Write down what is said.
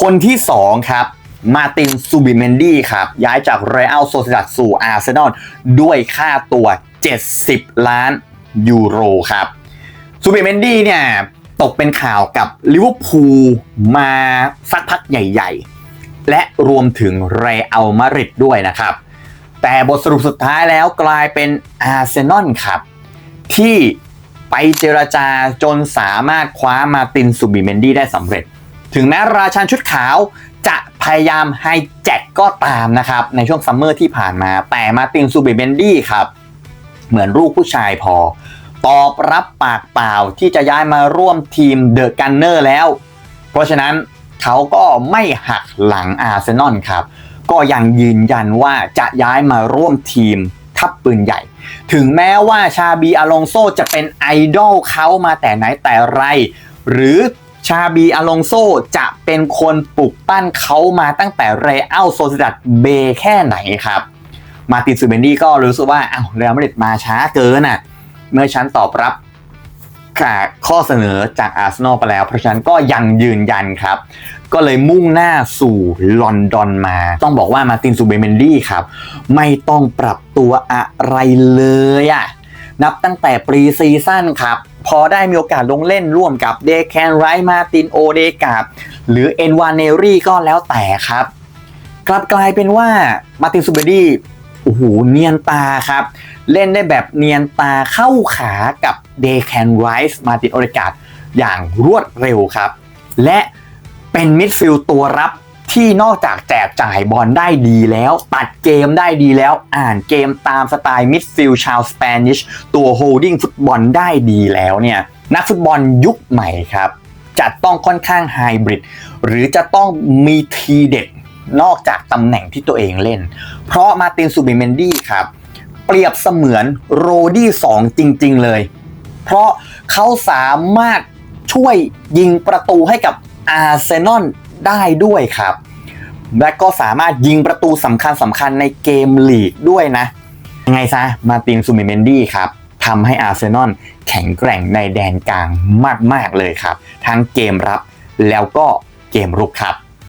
คนที่ 2 ครับมาตินซูบิเมนดี้ครับ ย้ายจากเรอัลโซซิดัดสู่อาร์เซนอลด้วยค่าตัว 70 ล้านยูโรครับซูบิเมนดี้เนี่ย ตกเป็นข่าวกับลิเวอร์พูลมาสักพักใหญ่ ๆ และรวมถึงเรอัลมาดริดด้วยนะครับ แต่บทสรุปสุดท้ายแล้วกลายเป็นอาร์เซนอลครับ ที่ไปเจรจาจนสามารถคว้ามาตินซูบิเมนดี้ได้สำเร็จ ถึงแม้ราชันชุดขาวจะพยายามไฮแจ็คก็ตามนะครับ ในช่วงซัมเมอร์ที่ผ่านมา แต่มาตินซูบิเมนดี้ครับ เหมือนลูกผู้ชายพอ ตอบรับปากเปล่าที่จะย้ายมาร่วมทีมเดอะกันเนอร์แล้ว เพราะฉะนั้นเขาก็ไม่หักหลังอาร์เซนอลครับ ก็ยังยืนยันว่าจะย้ายมาร่วมทีมทัพปืนใหญ่ ถึงแม้ว่าชาบีอลองโซจะเป็นไอดอลเขามาแต่ไหนแต่ไร หรือ ชาบีอลองโซจะเป็นคนปลุกปั้นเขามาตั้งแต่เรอัลโซซิดัดเบแค่ไหนครับ มาตินซูเบนดี้ก็รู้สึกว่าอ้าวเรอัลมาดริดมาช้าเกินอะ เมื่อฉันตอบรับข้อเสนอจากอาร์เซนอลไปแล้ว เพราะฉะนั้นก็ยังยืนยันครับ ก็เลยมุ่งหน้าสู่ลอนดอนมา ต้องบอกว่ามาตินซูเบเมนดี้ครับ ไม่ต้องปรับตัวอะไรเลยอะนับตั้งแต่ปรีซีซั่นครับ พอได้มีโอกาสลงเล่นร่วมกับเดแคนไรมาตินโอเดกาบหรือเอ็นวานเนรี่ก็แล้วแต่ครับ กลับกลายเป็นว่ามาตินซูเบดี้โอ้โหเนียนตาครับ เล่นได้แบบเนียนตาเข้าขากับเดแคนไรส์มาตินโอเดกาดอย่างรวดเร็วครับ และเป็นมิดฟิลด์ตัวรับ ที่นอกจากแจกจ่ายบอลได้ดีแล้ว ตัดเกมได้ดีแล้ว อ่านเกมตามสไตล์มิดฟิลด์ชาวสเปนิชตัวโฮลดิ้งฟุตบอลได้ดีแล้วเนี่ยนักฟุตบอลยุคใหม่ครับจะต้องค่อนข้างไฮบริดหรือจะต้องมีทีเด็ดนอกจากตำแหน่งที่ตัวเองเล่น เพราะมาตินซูบิเมนดี้ครับ เปรียบเสมือนโรดี้2จริง ๆ เลย เพราะเขาสามารถช่วยยิงประตูให้กับอาร์เซนอล ได้ด้วยครับ และก็สามารถยิงประตูสำคัญสำคัญในเกมลีกด้วยนะ ยังไงซะมาตินซูมิเมนดี้ครับทำให้อาร์เซนอลแข็งแกร่งในแดนกลางมาก ๆ เลยครับ ทั้งเกมรับแล้วก็เกมรุกครับ